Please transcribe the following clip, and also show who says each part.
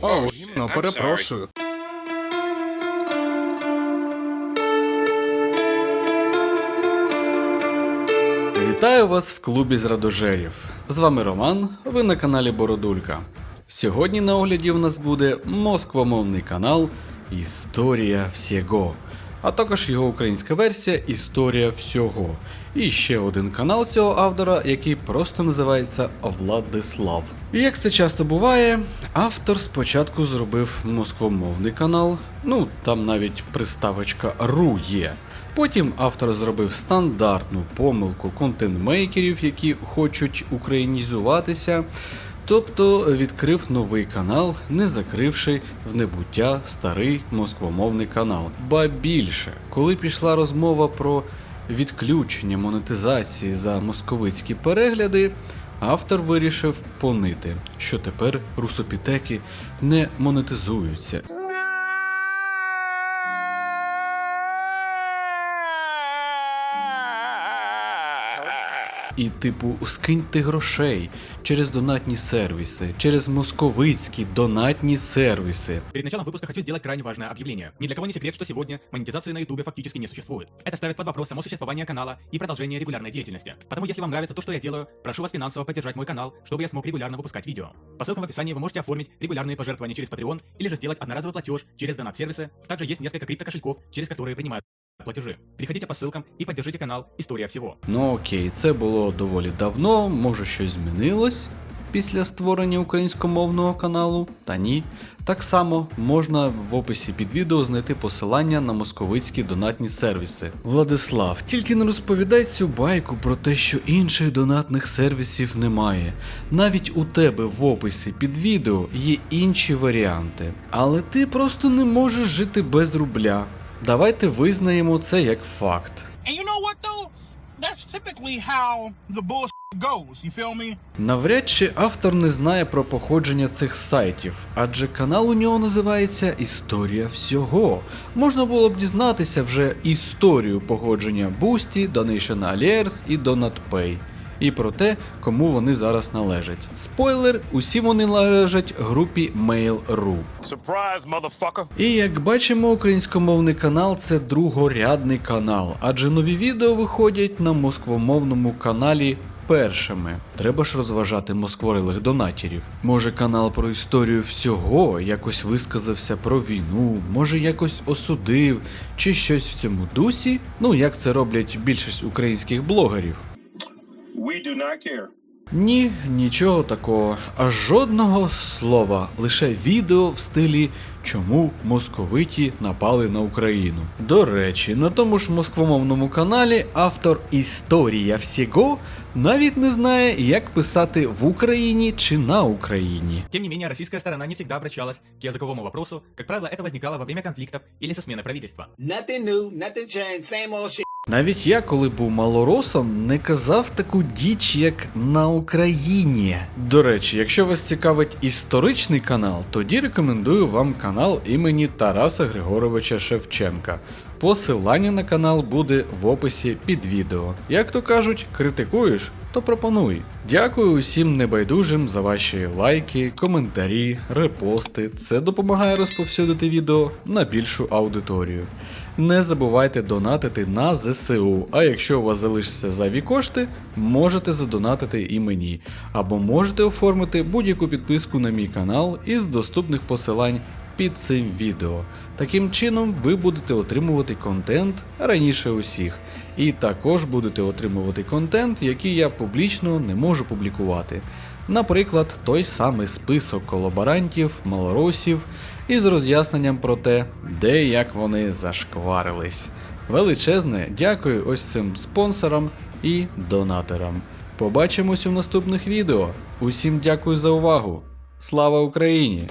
Speaker 1: О, гімно, перепрошую. Вітаю вас в клубі зрадожерів. З вами Роман, ви на каналі Бородулька. Сьогодні на огляді в нас буде москвомовний канал Історія всього, а також його українська версія Історія всього. І ще один канал цього автора, який просто називається Владислав. І як це часто буває, автор спочатку зробив москвомовний канал, ну там навіть приставочка ру є. Потім автор зробив стандартну помилку контентмейкерів, які хочуть українізуватися. Тобто відкрив новий канал, не закривши в небуття старий москвомовний канал. Ба більше, коли пішла розмова про відключення монетизації за московицькі перегляди, автор вирішив понити, що тепер русопітеки не монетизуються. І, типу, скиньте грошей через донатні сервіси, через московицькі донатні сервіси.
Speaker 2: Перед началом выпуска хочу сделать крайне важное объявление. Ни для кого не секрет, что сегодня монетизации на ютубе фактически не существует. Это ставит под вопрос само существование канала и продолжение регулярной деятельности. Потому если вам нравится то, что я делаю, прошу вас финансово поддержать мой канал, чтобы я смог регулярно выпускать видео. По ссылкам в описании вы можете оформить регулярные пожертвования через Patreon или же сделать одноразовый платеж через донат-сервисы. Также есть несколько криптокошельков, через которые принимают платежи. Переходите по ссылкам и поддержите канал История всего.
Speaker 1: Ну окей, це було доволі давно, може щось змінилось після створення українськомовного каналу, та ні. Так само можна в описі під відео знайти посилання на московицькі донатні сервіси. Владислав, тільки не розповідай цю байку про те, що інших донатних сервісів немає. Навіть у тебе в описі під відео є інші варіанти. Але ти просто не можеш жити без рубля. Давайте визнаємо це як факт. Навряд чи автор не знає про походження цих сайтів, адже канал у нього називається Історія всього. Можна було б дізнатися вже історію походження Boosty, Donation Alerts і DonatPay. І про те, кому вони зараз належать. Спойлер, усі вони належать групі Mail.ru.
Speaker 3: Surprise.
Speaker 1: І як бачимо, українськомовний канал це другорядний канал, адже нові відео виходять на москвомовному каналі першими. Треба ж розважати москворилих донатірів. Може канал про історію всього якось висказався про війну, може якось осудив, чи щось в цьому дусі, ну як це роблять більшість українських блогерів.
Speaker 3: We do not care.
Speaker 1: Ні, нічого такого, аж жодного слова, лише відео в стилі Чому московиті напали на Україну. До речі, на тому ж москвомовному каналі автор Історія всього навіть не знає, як писати в Україні чи на Україні.
Speaker 2: Тем не менее, российская сторона не всегда обращалась к языковому вопросу. Как правило, это возникало во время конфликтов или со смены правительства.
Speaker 4: Nothing new, nothing changed, same old shit.
Speaker 1: Навіть я, коли був малоросом, не казав таку діч, як на Україні. До речі, якщо вас цікавить історичний канал, тоді рекомендую вам канал імені Тараса Григоровича Шевченка. Посилання на канал буде в описі під відео. Як то кажуть, критикуєш, то пропонуй. Дякую усім небайдужим за ваші лайки, коментарі, репости. Це допомагає розповсюдити відео на більшу аудиторію. Не забувайте донатити на ЗСУ. А якщо у вас залишаться зайві кошти, можете задонатити і мені. Або можете оформити будь-яку підписку на мій канал із доступних посилань під цим відео. Таким чином, ви будете отримувати контент раніше усіх. І також будете отримувати контент, який я публічно не можу публікувати. Наприклад, той самий список колаборантів, малоросів із роз'ясненням про те, де і як вони зашкварились. Величезне дякую ось цим спонсорам і донаторам. Побачимось у наступних відео. Усім дякую за увагу. Слава Україні!